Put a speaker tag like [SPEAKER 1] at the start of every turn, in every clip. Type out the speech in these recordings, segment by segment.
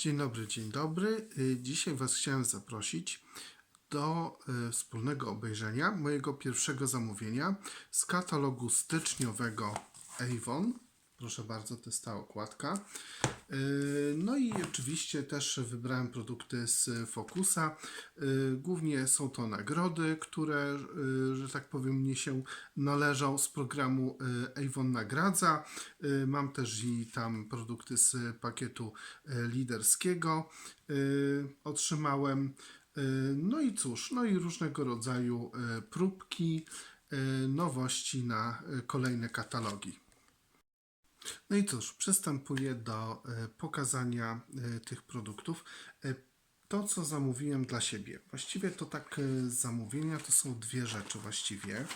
[SPEAKER 1] Dzień dobry, dzień dobry. Y, Dzisiaj Was chciałem zaprosić do y, wspólnego obejrzenia mojego pierwszego zamówienia z katalogu styczniowego Avon. Proszę bardzo, to jest ta okładka. Y, No i oczywiście też wybrałem produkty z Focusa. Y, Głównie są to nagrody, które, y, że tak powiem, mnie się należą z programu Avon Nagradza. Mam też i tam produkty z pakietu liderskiego. Otrzymałem. No i cóż, no i różnego rodzaju próbki, nowości na kolejne katalogi. No i cóż, przystępuję do e, pokazania e, tych produktów. E, To, co zamówiłem dla siebie. Właściwie to tak zamówienia to są dwie rzeczy właściwie.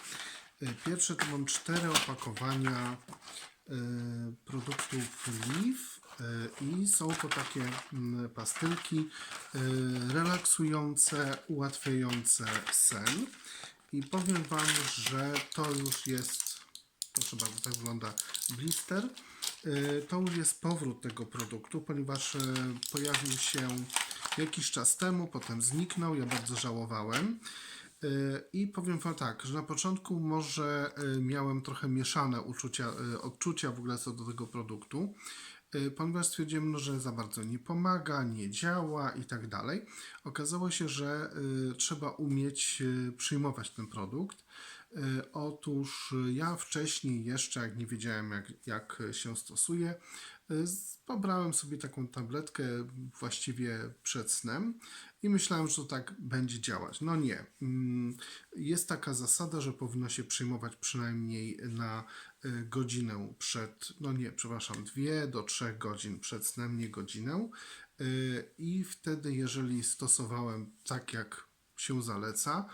[SPEAKER 1] Pierwsze to mam cztery opakowania produktów e, i są to takie mm, pastylki relaksujące, ułatwiające sen. I powiem Wam, że to już jest Proszę bardzo, tak wygląda blister. Y, To już jest powrót tego produktu, ponieważ y, pojawił się jakiś czas temu, potem zniknął, ja bardzo żałowałem. Y, I powiem Wam tak, że na początku może miałem trochę mieszane uczucia, odczucia w ogóle co do tego produktu, ponieważ stwierdziłem, no, że za bardzo nie pomaga, nie działa i tak dalej. Okazało się, że y, trzeba umieć y, przyjmować ten produkt. Otóż ja wcześniej jeszcze, jak nie wiedziałem, jak, jak się stosuje, pobrałem sobie taką tabletkę właściwie przed snem i myślałem, że to tak będzie działać. No nie. Mm, Jest taka zasada, że powinno się przyjmować przynajmniej na y, godzinę przed, no nie, przepraszam, dwie do trzech godzin przed snem, nie godzinę. Y, I wtedy, jeżeli stosowałem tak, jak się zaleca,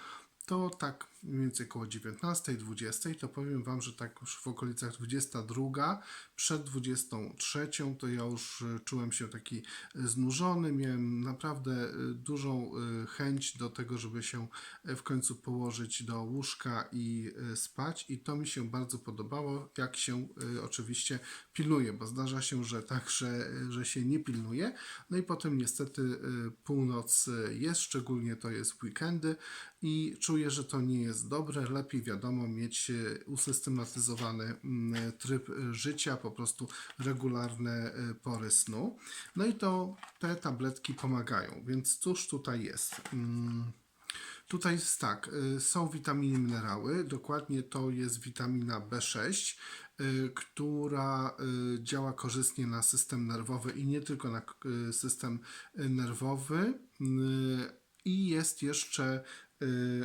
[SPEAKER 1] to tak mniej więcej około 19, 20, to powiem Wam, że tak już w okolicach 22, przed 23, to ja już e, czułem się taki znużony, miałem naprawdę e, dużą e, chęć do tego, żeby się w końcu położyć do łóżka i spać i to mi się bardzo podobało, jak się oczywiście pilnuje, bo zdarza się, że tak, że, że się nie pilnuje, no i potem niestety północ jest, szczególnie to jest weekendy i czuję, że to nie jest dobre. Lepiej wiadomo mieć e, usystematyzowany mm, tryb e, życia, po prostu regularne e, pory snu. No i to te tabletki pomagają, więc cóż tutaj jest? Mm, Tutaj jest tak, są witaminy, minerały, dokładnie to jest witamina B6, y, która działa korzystnie na system nerwowy i nie tylko na system nerwowy. I jest jeszcze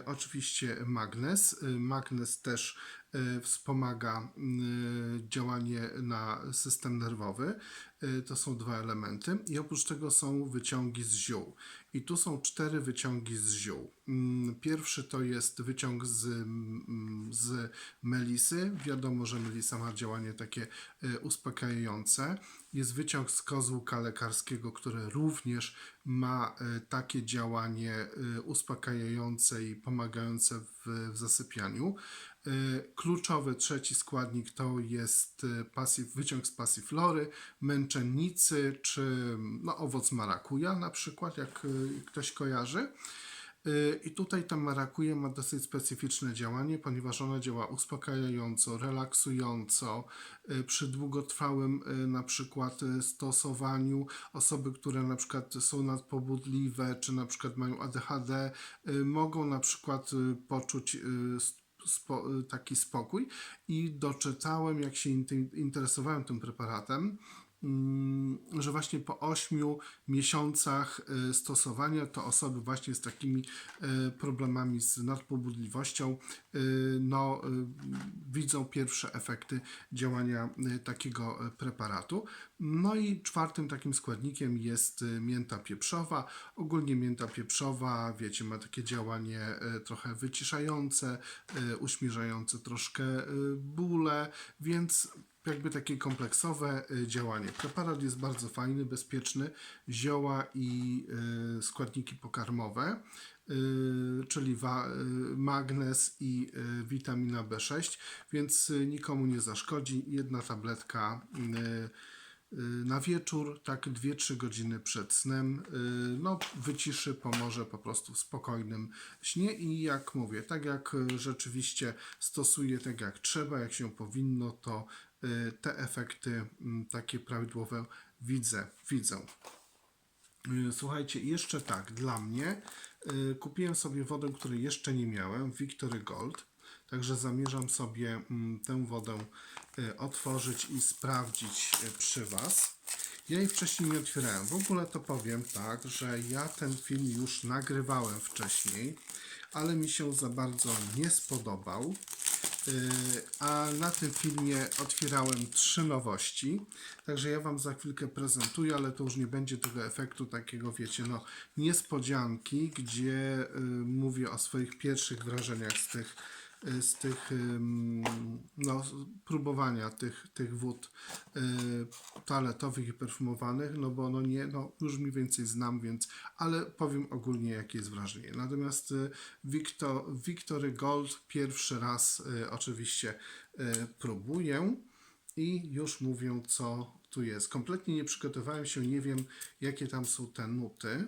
[SPEAKER 1] oczywiście magnez. Y, Magnez też y, wspomaga działanie na system nerwowy. Y, To są dwa elementy. I oprócz tego są wyciągi z ziół. I tu są cztery wyciągi z ziół. Mm, Pierwszy to jest wyciąg z, mm, z melisy. Wiadomo, że melisa ma działanie takie y, uspokajające. Jest wyciąg z kozłka lekarskiego, który również ma y, takie działanie uspokajające i pomagające w, w zasypianiu. Y, Kluczowy trzeci składnik to jest y, pasif, wyciąg z pasiflory, męczennicy czy no, owoc marakuja na przykład, jak y, ktoś kojarzy. I tutaj ta marakuja ma dosyć specyficzne działanie, ponieważ ona działa uspokajająco, relaksująco. Przy długotrwałym na przykład stosowaniu osoby, które na przykład są nadpobudliwe, czy na przykład mają ADHD, mogą na przykład poczuć spo, taki spokój. I doczytałem, jak się interesowałem tym preparatem, że właśnie po 8 miesiącach y, stosowania to osoby właśnie z takimi y, problemami z nadpobudliwością y, no, widzą pierwsze efekty działania takiego preparatu. No i czwartym takim składnikiem jest mięta pieprzowa. Ogólnie mięta pieprzowa, wiecie, ma takie działanie trochę wyciszające, uśmierzające troszkę bóle, więc jakby takie kompleksowe y, działanie. Preparat jest bardzo fajny, bezpieczny. Zioła i y, składniki pokarmowe, y, czyli magnez i witamina B6, więc nikomu nie zaszkodzi. Jedna tabletka na wieczór, tak 2-3 godziny przed snem, no wyciszy, pomoże po prostu w spokojnym śnie i jak mówię, tak jak rzeczywiście stosuję tak jak trzeba, jak się powinno, to te efekty mm, takie prawidłowe widzę, widzę. Y, Słuchajcie, jeszcze tak, dla mnie y, kupiłem sobie wodę, której jeszcze nie miałem, Victory Gold. Także zamierzam sobie mm, tę wodę y, otworzyć i sprawdzić y, przy Was. Ja jej wcześniej nie otwierałem. W ogóle to powiem tak, że ja ten film już nagrywałem wcześniej, ale mi się za bardzo nie spodobał. Yy, A na tym filmie otwierałem trzy nowości, także ja Wam za chwilkę prezentuję, ale to już nie będzie tego efektu takiego, wiecie, no niespodzianki, gdzie y, mówię o swoich pierwszych wrażeniach z tych, y, z tych no, próbowania tych, tych wód y, toaletowych i perfumowanych, no bo no nie, no już mniej więcej znam, więc, ale powiem ogólnie jakie jest wrażenie. Natomiast y, Victor, Victory Gold pierwszy raz y, oczywiście y, próbuję i już mówię co tu jest. Kompletnie nie przygotowałem się, nie wiem jakie tam są te nuty.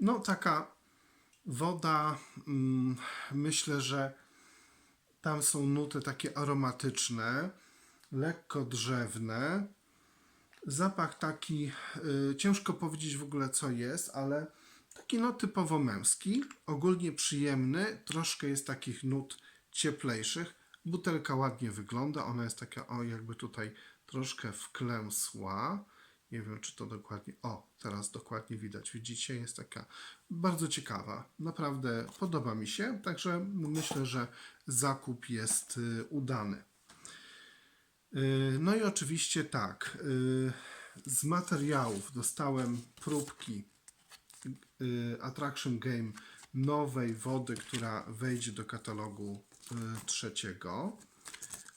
[SPEAKER 1] No taka woda, mm, myślę, że tam są nuty takie aromatyczne, lekko drzewne. Zapach taki, y, ciężko powiedzieć w ogóle co jest, ale taki no typowo męski, ogólnie przyjemny, troszkę jest takich nut cieplejszych. Butelka ładnie wygląda, ona jest taka, o jakby tutaj troszkę wklęsła. Nie wiem, czy to dokładnie. O, teraz dokładnie widać. Widzicie, jest taka bardzo ciekawa. Naprawdę podoba mi się, także myślę, że zakup jest y, udany. Y, No i oczywiście tak. y, Z materiałów dostałem próbki Attraction Game nowej wody, która wejdzie do katalogu trzeciego.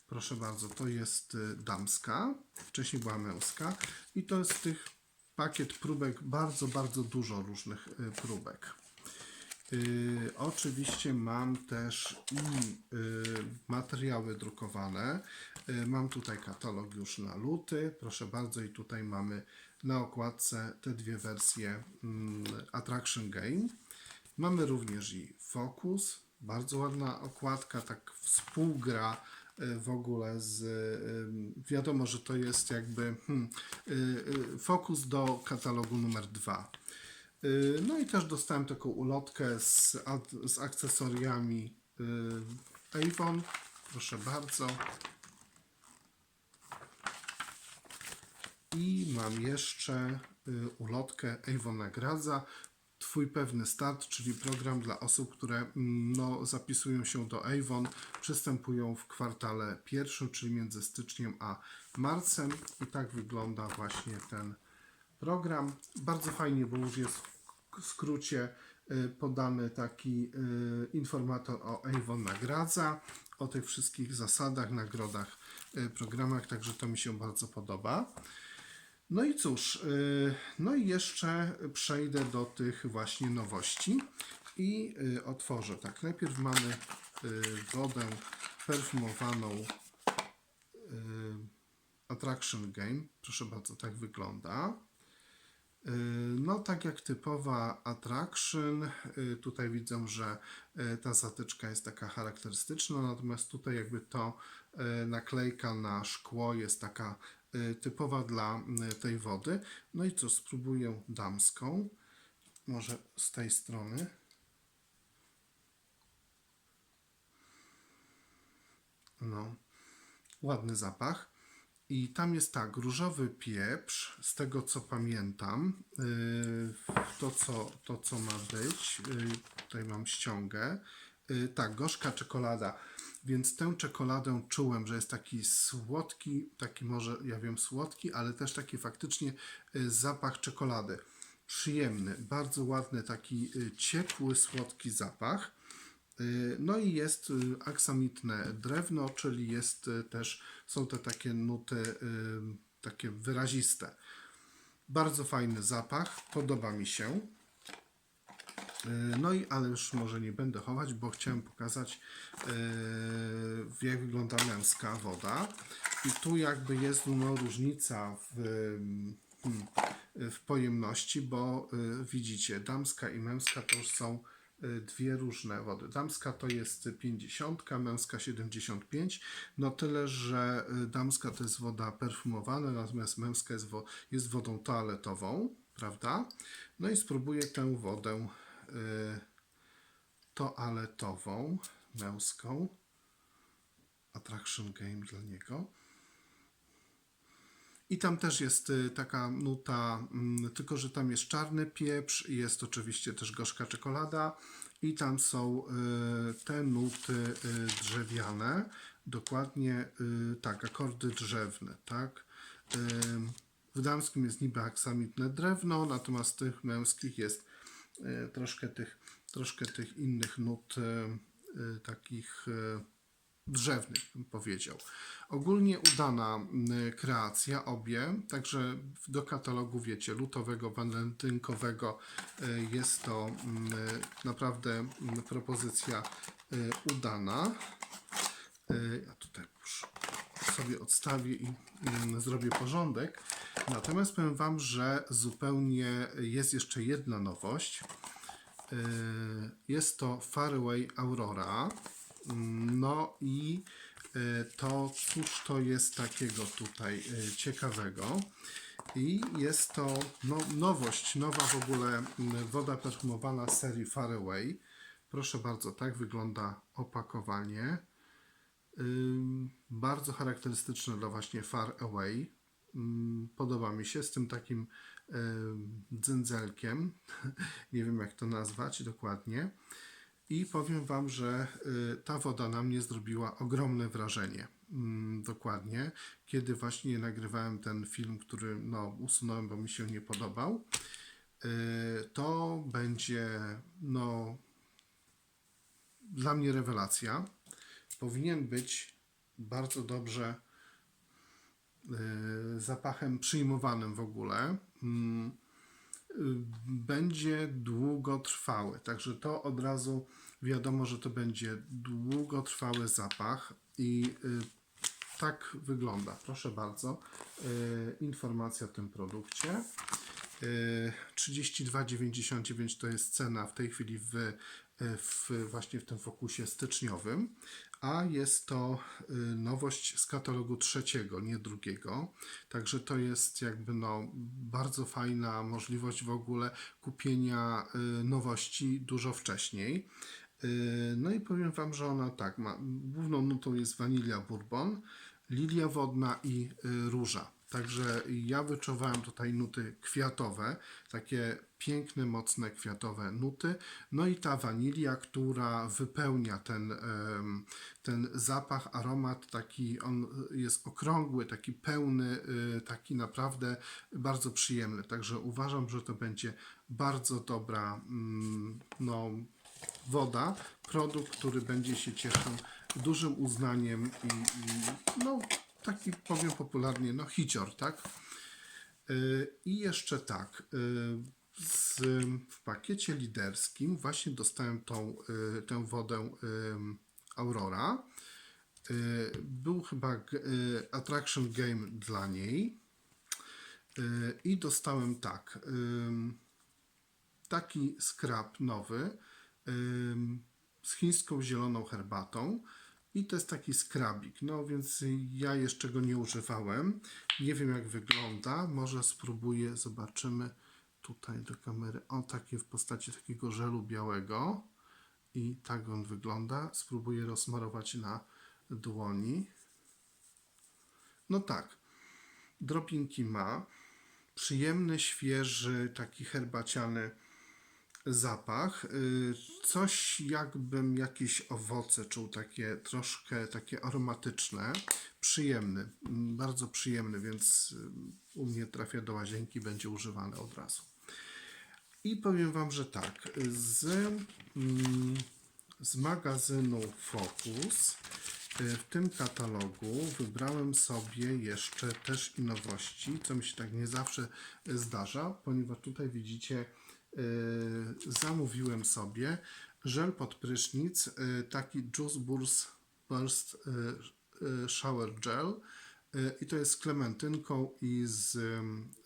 [SPEAKER 1] Proszę bardzo, to jest y, damska, wcześniej była męska i to jest tych pakiet próbek, bardzo, bardzo dużo różnych y, próbek. Y, oczywiście mam też i y, materiały drukowane. Y, mam tutaj katalog już na luty. Proszę bardzo, i tutaj mamy na okładce te dwie wersje mm, Attraction Game. Mamy również i Focus. Bardzo ładna okładka, tak współgra w ogóle z. y, Wiadomo, że to jest jakby hmm, y, y, Focus do katalogu numer 2. Y, No i też dostałem taką ulotkę z, z akcesoriami y, Avon. Proszę bardzo. I mam jeszcze y, ulotkę Avon nagradza. Twój pewny start, czyli program dla osób, które mm, no, zapisują się do Avon, przystępują w kwartale pierwszym, czyli między styczniem a marcem. I tak wygląda właśnie ten program. Bardzo fajnie, bo już jest w skrócie y, podany taki y, informator o Avon nagradza, o tych wszystkich zasadach, nagrodach, y, programach, także to mi się bardzo podoba. No i cóż, y, no i jeszcze przejdę do tych właśnie nowości i y, otworzę. Tak, najpierw mamy y, wodę perfumowaną Attraction Game. Proszę bardzo, tak wygląda. No, tak jak typowa attraction, tutaj widzę, że ta zatyczka jest taka charakterystyczna, natomiast tutaj jakby to naklejka na szkło jest taka typowa dla y, tej wody. No i co, spróbuję damską, może z tej strony. No, ładny zapach. I tam jest tak, różowy pieprz, z tego co pamiętam, yy, to, co, to co ma być, tutaj mam ściągę, tak, gorzka czekolada, więc tę czekoladę czułem, że jest taki słodki, taki może, ja wiem, słodki, ale też taki faktycznie yy, zapach czekolady. Przyjemny, bardzo ładny, taki yy, ciepły, słodki zapach. Y, No i jest y, aksamitne drewno, czyli jest y, też, są te takie nuty y, takie wyraziste. Bardzo fajny zapach, podoba mi się. Y, No i, ale już może nie będę chować, bo chciałem pokazać, yy, jak wygląda męska woda. I tu jakby jest no, różnica w, hmm, w pojemności, bo y, widzicie, damska i męska to już są dwie różne wody. Damska to jest 50, męska 75. No tyle, że damska to jest woda perfumowana, natomiast męska jest, wo- jest wodą toaletową, prawda? No i spróbuję tę wodę toaletową, męską. Attraction game dla niego. I tam też jest y, taka nuta, mm, tylko że tam jest czarny pieprz, jest oczywiście też gorzka czekolada i tam są y, te nuty y, drzewiane, dokładnie y, tak, akordy drzewne, tak. Y, W damskim jest niby aksamitne drewno, natomiast w tych męskich jest y, troszkę tych, troszkę tych innych nut y, y, takich drzewnych, bym powiedział. Ogólnie udana kreacja, obie, także do katalogu, wiecie, lutowego, walentynkowego jest to naprawdę propozycja udana. Ja tutaj już sobie odstawię i y, zrobię porządek. Natomiast powiem Wam, że zupełnie jest jeszcze jedna nowość. Y, Jest to Faraway Aurora. Mm, No i y, to cóż to jest takiego tutaj y, ciekawego. I jest to no, nowość, nowa w ogóle mm, woda perfumowana serii Faraway. Proszę bardzo, tak wygląda opakowanie. Bardzo charakterystyczne dla właśnie Far Away. Podoba mi się z tym takim dzędzelkiem. Nie wiem jak to nazwać dokładnie. I powiem Wam, że y, ta woda na mnie zrobiła ogromne wrażenie. Dokładnie. Kiedy właśnie nagrywałem ten film, który no, usunąłem, bo mi się nie podobał, y, to będzie no, dla mnie rewelacja. Powinien być bardzo dobrze y, zapachem przyjmowanym w ogóle. Mm, y, Będzie długotrwały, także to od razu wiadomo, że to będzie długotrwały zapach i y, tak wygląda. Proszę bardzo, informacja o tym produkcie. Y, 32,99 to jest cena w tej chwili w, w właśnie w tym fokusie styczniowym, a jest to y, nowość z katalogu trzeciego, nie drugiego. Także to jest jakby no bardzo fajna możliwość w ogóle kupienia y, nowości dużo wcześniej. Y, No i powiem Wam, że ona tak ma. Główną nutą jest wanilia bourbon, lilia wodna i róża. Także ja wyczuwałem tutaj nuty kwiatowe, takie piękne, mocne kwiatowe nuty. No i ta wanilia, która wypełnia ten, ten zapach, aromat, taki on jest okrągły, taki pełny, y, taki naprawdę bardzo przyjemny. Także uważam, że to będzie bardzo dobra mm, no, woda, produkt, który będzie się cieszył dużym uznaniem i, i no taki powiem popularnie, no hicior, tak? Y, I jeszcze tak, y, z, w pakiecie liderskim właśnie dostałem tą, y, tę wodę Aurora. Był chyba attraction game dla niej. I dostałem tak, taki skrab nowy z chińską zieloną herbatą. I to jest taki skrabik. No więc ja jeszcze go nie używałem. Nie wiem jak wygląda. Może spróbuję, zobaczymy tutaj do kamery. O, takie w postaci takiego żelu białego. I tak on wygląda. Spróbuję rozmarować na dłoni. No tak. Drobinki ma. Przyjemny, świeży, taki herbaciany zapach. Y, Coś jakbym jakieś owoce czuł, takie troszkę takie aromatyczne. Przyjemny, bardzo przyjemny, więc y, u mnie trafia do łazienki, będzie używany od razu. I powiem Wam, że tak, z, mm, z magazynu Focus y, w tym katalogu wybrałem sobie jeszcze też i nowości, co mi się tak nie zawsze zdarza, ponieważ tutaj widzicie zamówiłem sobie żel pod prysznic, y, taki Juice Burst, Burst y, y, Shower Gel. Y, I to jest z klementynką i z,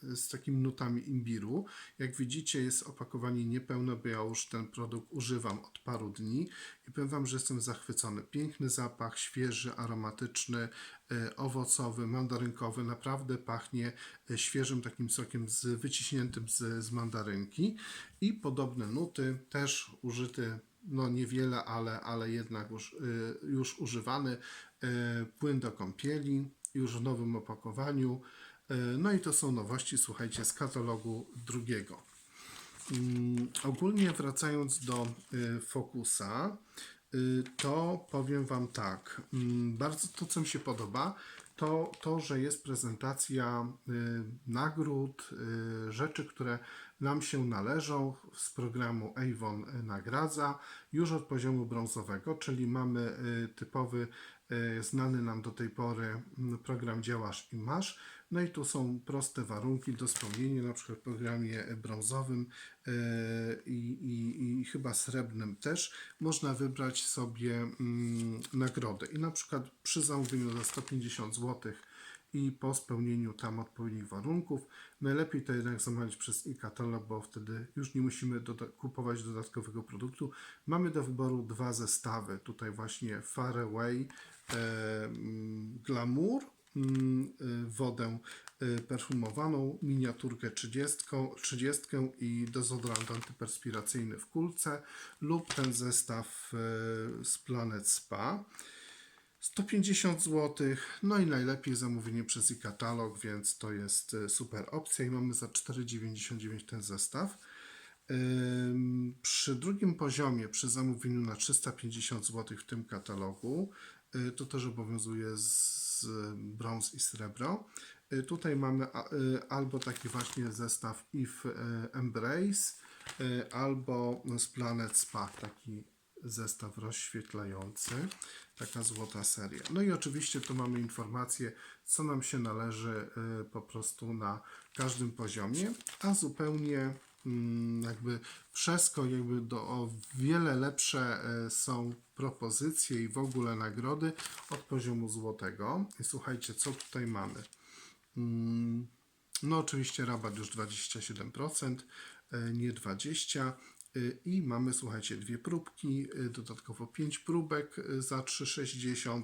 [SPEAKER 1] z takimi nutami imbiru. Jak widzicie, jest opakowanie niepełne, bo ja już ten produkt używam od paru dni i powiem Wam, że jestem zachwycony. Piękny zapach, świeży, aromatyczny, y, owocowy, mandarynkowy. Naprawdę pachnie y, świeżym takim sokiem z, wyciśniętym z, z mandarynki. I podobne nuty, też użyty no niewiele, ale, ale jednak już, już używany płyn do kąpieli, już w nowym opakowaniu. Y, No i to są nowości, słuchajcie, z katalogu drugiego. Mm, Ogólnie wracając do y, Focusa, y, to powiem Wam tak. mm, Bardzo to, co mi się podoba, to to, że jest prezentacja nagród, rzeczy, które nam się należą z programu Avon Nagradza już od poziomu brązowego, czyli mamy typowy, znany nam do tej pory mm, program Działasz i Masz. No i tu są proste warunki do spełnienia, na przykład w programie brązowym e, i, i, i chyba srebrnym też można wybrać sobie mm, nagrodę. I na przykład przy zamówieniu za 150 zł i po spełnieniu tam odpowiednich warunków, najlepiej to jednak zamawiać przez e-katalog, bo wtedy już nie musimy doda- kupować dodatkowego produktu. Mamy do wyboru dwa zestawy. Tutaj właśnie Far Away e, mm, Glamour mm, y, wodę y, perfumowaną, miniaturkę 30, 30 i dezodorant antyperspiracyjny w kulce lub ten zestaw y, z Planet Spa. 150 zł, no i najlepiej zamówienie przez e-katalog, więc to jest y, super opcja i mamy za 4,99 ten zestaw. Przy drugim poziomie, przy zamówieniu na 350 zł w tym katalogu, y, to też obowiązuje z brąz i srebro. Y, Tutaj mamy albo taki właśnie zestaw If Embrace, albo z Planet Spa, taki zestaw rozświetlający, taka złota seria. No i oczywiście tu mamy informacje, co nam się należy y, po prostu na każdym poziomie, a zupełnie mm, jakby wszystko jakby do o wiele lepsze e, są propozycje i w ogóle nagrody od poziomu złotego. I słuchajcie, co tutaj mamy. Mm, No oczywiście rabat już 27%, e, nie 20%. Y, I mamy, słuchajcie, dwie próbki, y, dodatkowo 5 próbek y, za 3,60.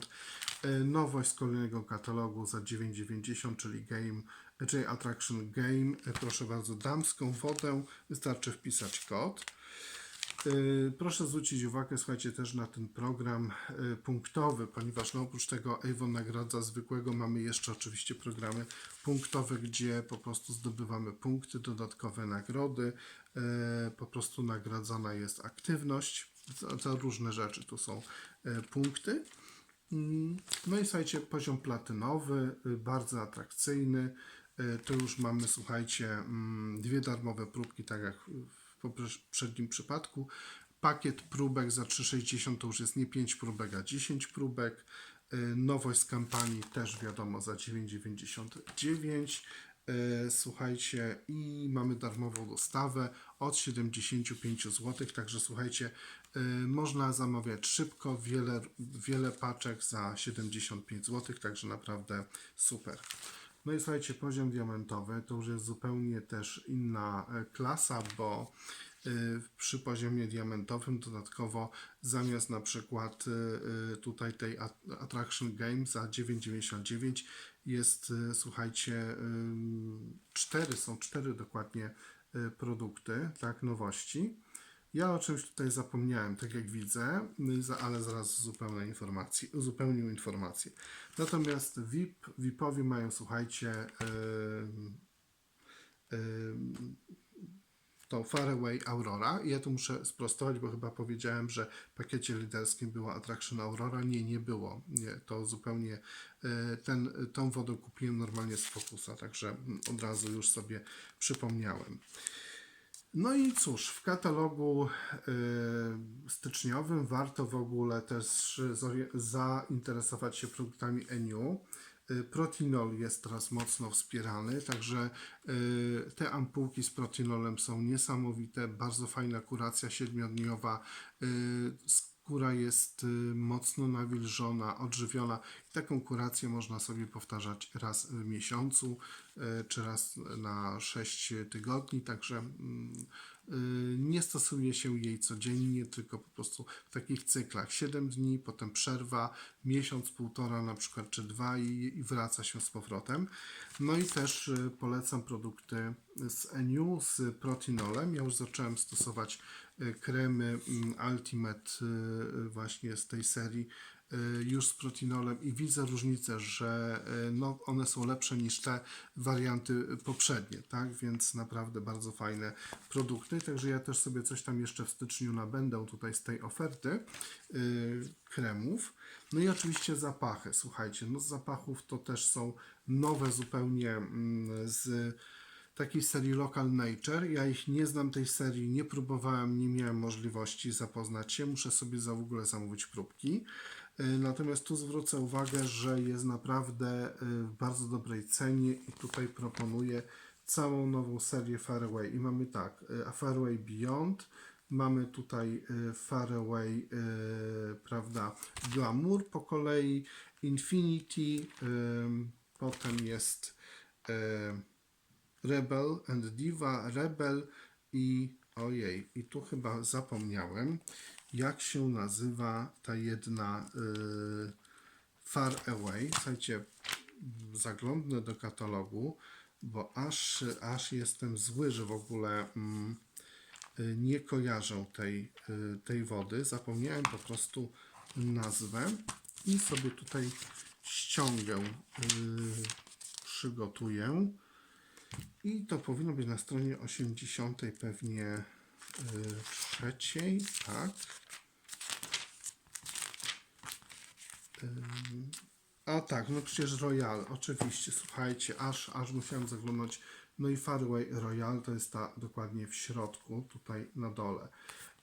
[SPEAKER 1] y, Nowość z kolejnego katalogu za 9,90, czyli Game, czyli Attraction Game. Proszę bardzo, damską wodę, wystarczy wpisać kod. Y, Proszę zwrócić uwagę, słuchajcie, też na ten program y, punktowy, ponieważ no, oprócz tego Avon nagradza zwykłego, mamy jeszcze oczywiście programy punktowe, gdzie po prostu zdobywamy punkty, dodatkowe nagrody, y, po prostu nagradzana jest aktywność, za, różne rzeczy tu są punkty. Mm, No i słuchajcie, poziom platynowy, bardzo atrakcyjny. Tu już mamy, słuchajcie, mm, dwie darmowe próbki, tak jak w poprzednim przypadku. Pakiet próbek za 3,60 to już jest nie 5 próbek, a 10 próbek. Y, Nowość z kampanii też wiadomo za 9,99. Y, Słuchajcie, i mamy darmową dostawę od 75 zł. Także słuchajcie, y, można zamawiać szybko, wiele, wiele paczek za 75 zł. Także naprawdę super. No i słuchajcie, poziom diamentowy to już jest zupełnie też inna e, klasa, bo y, przy poziomie diamentowym dodatkowo zamiast na przykład y, tutaj tej at- Attraction Game za 9,99 jest, słuchajcie, cztery, są cztery dokładnie produkty, tak, nowości. Ja o czymś tutaj zapomniałem, tak jak widzę, za- ale zaraz uzupełnię informacje, uzupełnię informacje. Natomiast VIP, VIPowi mają, słuchajcie, ym, ym, to Faraway Aurora. I ja tu muszę sprostować, bo chyba powiedziałem, że w pakiecie liderskim była Attraction Aurora. Nie, nie było. Nie, to zupełnie e, ten, tą wodę kupiłem normalnie z Focusa, także od razu już sobie przypomniałem. No i cóż, w katalogu y, styczniowym warto w ogóle też zainteresować się produktami Eniu. Y, Protinol jest teraz mocno wspierany, także y, te ampułki z protinolem są niesamowite, bardzo fajna kuracja siedmiodniowa, y, skóra jest y, mocno nawilżona, odżywiona. Taką kurację można sobie powtarzać raz w miesiącu, y, czy raz na 6 tygodni, także mm, y, nie stosuje się jej codziennie, tylko po prostu w takich cyklach 7 dni, potem przerwa, miesiąc, półtora na przykład, czy dwa i, i wraca się z powrotem. No i też polecam produkty z Eniu, z protinolem. Ja już zacząłem stosować kremy mm, Ultimate y, właśnie z tej serii y, już z protinolem i widzę różnicę, że y, no, one są lepsze niż te warianty poprzednie, tak? Więc naprawdę bardzo fajne produkty. Także ja też sobie coś tam jeszcze w styczniu nabędę tutaj z tej oferty y, kremów. No i oczywiście zapachy. Słuchajcie, no z zapachów to też są nowe zupełnie mm, z takiej serii Local Nature. Ja ich nie znam tej serii, nie próbowałem, nie miałem możliwości zapoznać się. Muszę sobie za w ogóle zamówić próbki. Y, Natomiast tu zwrócę uwagę, że jest naprawdę y, w bardzo dobrej cenie i tutaj proponuję całą nową serię Faraway. I mamy tak, y, Faraway Beyond, mamy tutaj Faraway, prawda, Glamour po kolei, Infinity, potem jest Rebel and Diva, Rebel i ojej, i tu chyba zapomniałem, jak się nazywa ta jedna y, Far Away. Słuchajcie, zaglądnę do katalogu, bo aż, aż jestem zły, że w ogóle mm, y, nie kojarzę tej, y, tej wody. Zapomniałem po prostu nazwę i sobie tutaj ściągę, przygotuję. I to powinno być na stronie 80 pewnie y, trzeciej, tak. A tak, no przecież Royal, oczywiście, słuchajcie, aż, aż musiałem zaglądać. No i Faraway Royal to jest ta dokładnie w środku, tutaj na dole.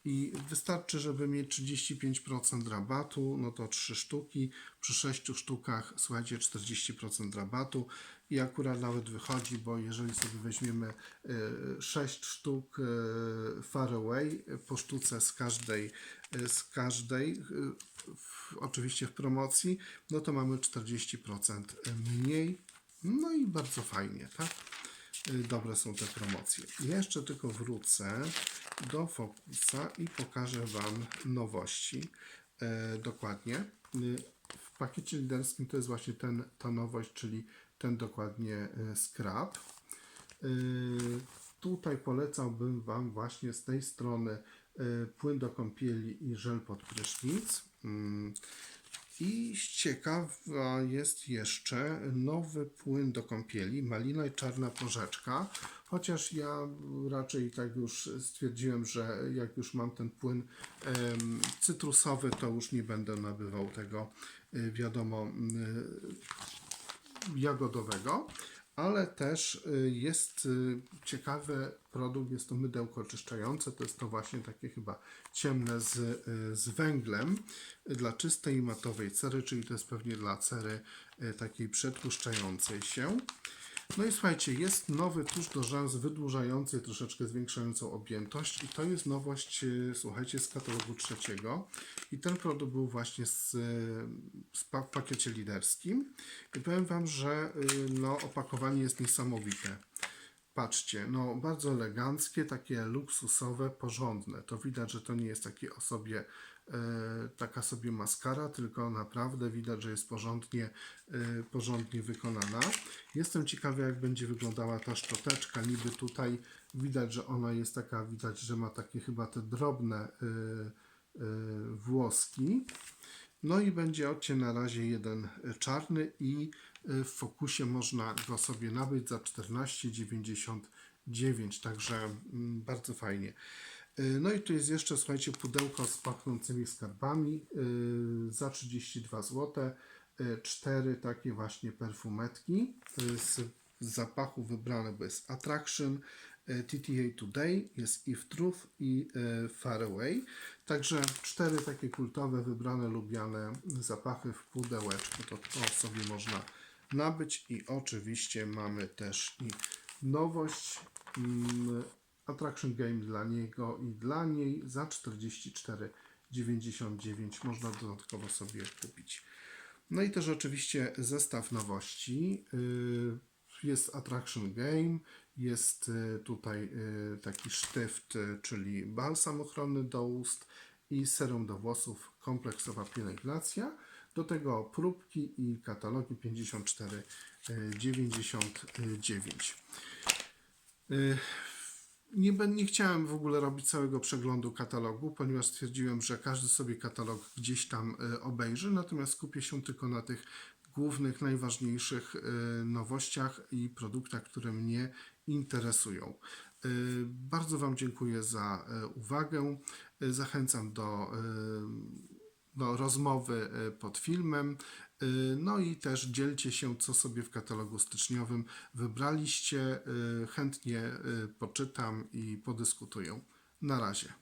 [SPEAKER 1] I wystarczy, żeby mieć 35% rabatu, no to 3 sztuki. Przy 6 sztukach, słuchajcie, 40% rabatu. I akurat nawet wychodzi, bo jeżeli sobie weźmiemy y, 6 sztuk y, Faraway po sztuce z każdej, y, z każdej w, oczywiście w promocji, no to mamy 40% mniej. No i bardzo fajnie, tak? Dobre są te promocje. Jeszcze tylko wrócę do Focusa i pokażę Wam nowości. E, dokładnie. W pakiecie liderskim to jest właśnie ten, ta nowość, czyli ten dokładnie e, scrap. Y, Tutaj polecałbym Wam właśnie z tej strony y, płyn do kąpieli i żel pod prysznic. Mm. I ciekawa jest jeszcze nowy płyn do kąpieli, malina i czarna porzeczka. Chociaż ja raczej tak już stwierdziłem, że jak już mam ten płyn cytrusowy, to już nie będę nabywał tego, wiadomo, jagodowego. Ale też y, jest y, ciekawy produkt, jest to mydełko oczyszczające, to jest to właśnie takie chyba ciemne z, y, z węglem dla czystej i matowej cery, czyli to jest pewnie dla cery takiej przetłuszczającej się. No i słuchajcie, jest nowy tusz do rzęs wydłużający, troszeczkę zwiększającą objętość i to jest nowość, y, słuchajcie, z katalogu trzeciego i ten produkt był właśnie z, y, z pa- pakiecie liderskim i powiem Wam, że y, no, opakowanie jest niesamowite. Patrzcie, no bardzo eleganckie, takie luksusowe, porządne. To widać, że to nie jest takie osobie, e, taka sobie maskara, tylko naprawdę widać, że jest porządnie, e, porządnie wykonana. Jestem ciekawy, jak będzie wyglądała ta szczoteczka. Niby tutaj widać, że ona jest taka, widać, że ma takie chyba te drobne e, e, włoski. No i będzie odcień na razie jeden czarny i w fokusie można go sobie nabyć za 14,99, także mm, bardzo fajnie. Y, No i tu jest jeszcze, słuchajcie, pudełko z pachnącymi skarbami y, za 32 zł. Cztery takie właśnie perfumetki z zapachu wybrane, bo jest Attraction, e, TTA Today, jest If Truth i e, Far Away. Także cztery takie kultowe, wybrane, lubiane zapachy w pudełeczku. To, to sobie można nabyć i oczywiście mamy też i nowość mm, Attraction Game dla niego i dla niej za 44,99 można dodatkowo sobie kupić. No i też oczywiście zestaw nowości. Y, Jest Attraction Game, jest y, tutaj y, taki sztyft, czyli balsam ochronny do ust i serum do włosów, kompleksowa pielęgnacja. Do tego próbki i katalogi 54,99. Nie, nie chciałem w ogóle robić całego przeglądu katalogu, ponieważ stwierdziłem, że każdy sobie katalog gdzieś tam y, obejrzy, natomiast skupię się tylko na tych głównych, najważniejszych y, nowościach i produktach, które mnie interesują. Y, Bardzo Wam dziękuję za uwagę. Zachęcam do, do rozmowy pod filmem. Y, No i też dzielcie się, co sobie w katalogu styczniowym wybraliście. Y, Chętnie y, poczytam i podyskutuję. Na razie.